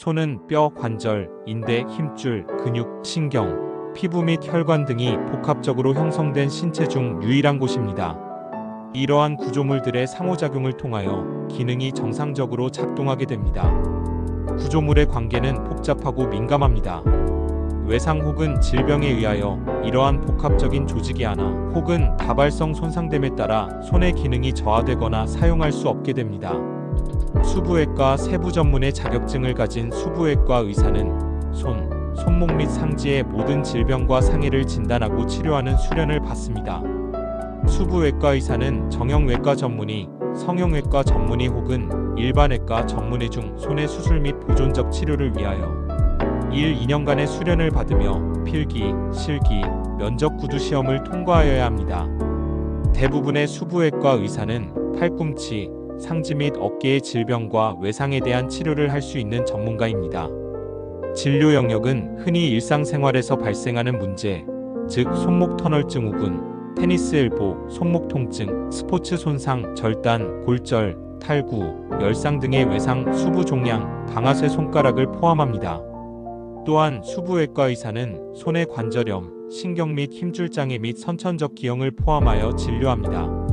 손은 뼈, 관절, 인대, 힘줄, 근육, 신경, 피부 및 혈관 등이 복합적으로 형성된 신체 중 유일한 곳입니다. 이러한 구조물들의 상호작용을 통하여 기능이 정상적으로 작동하게 됩니다. 구조물의 관계는 복잡하고 민감합니다. 외상 혹은 질병에 의하여 이러한 복합적인 조직이 하나 혹은 다발성 손상됨에 따라 손의 기능이 저하되거나 사용할 수 없게 됩니다. 수부외과 세부 전문의 자격증을 가진 수부외과 의사는 손, 손목 및 상지의 모든 질병과 상해를 진단하고 치료하는 수련을 받습니다. 수부외과 의사는 정형외과 전문의, 성형외과 전문의 혹은 일반외과 전문의 중 손의 수술 및 보존적 치료를 위하여 1, 2년간의 수련을 받으며 필기, 실기, 면접 구두 시험을 통과하여야 합니다. 대부분의 수부외과 의사는 팔꿈치, 상지 및 어깨의 질병과 외상에 대한 치료를 할 수 있는 전문가입니다. 진료 영역은 흔히 일상생활에서 발생하는 문제, 즉 손목 터널증 후군, 테니스 엘보, 손목 통증, 스포츠 손상, 절단, 골절, 탈구, 열상 등의 외상, 수부 종양, 방아쇠 손가락을 포함합니다. 또한 수부외과 의사는 손의 관절염, 신경 및 힘줄 장애 및 선천적 기형을 포함하여 진료합니다.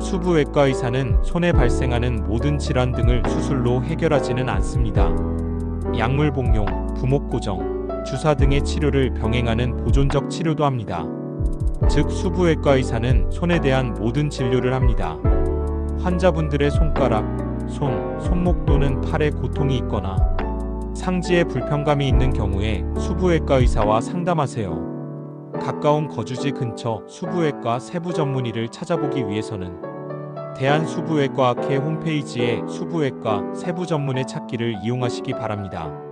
수부외과 의사는 손에 발생하는 모든 질환 등을 수술로 해결하지는 않습니다. 약물 복용, 부목 고정, 주사 등의 치료를 병행하는 보존적 치료도 합니다. 즉 수부외과 의사는 손에 대한 모든 진료를 합니다. 환자분들의 손가락, 손, 손목 또는 팔에 고통이 있거나 상지에 불편감이 있는 경우에 수부외과 의사와 상담하세요. 가까운 거주지 근처 수부외과 세부 전문의를 찾아보기 위해서는 대한수부외과학회 홈페이지에 수부외과 세부 전문의 찾기를 이용하시기 바랍니다.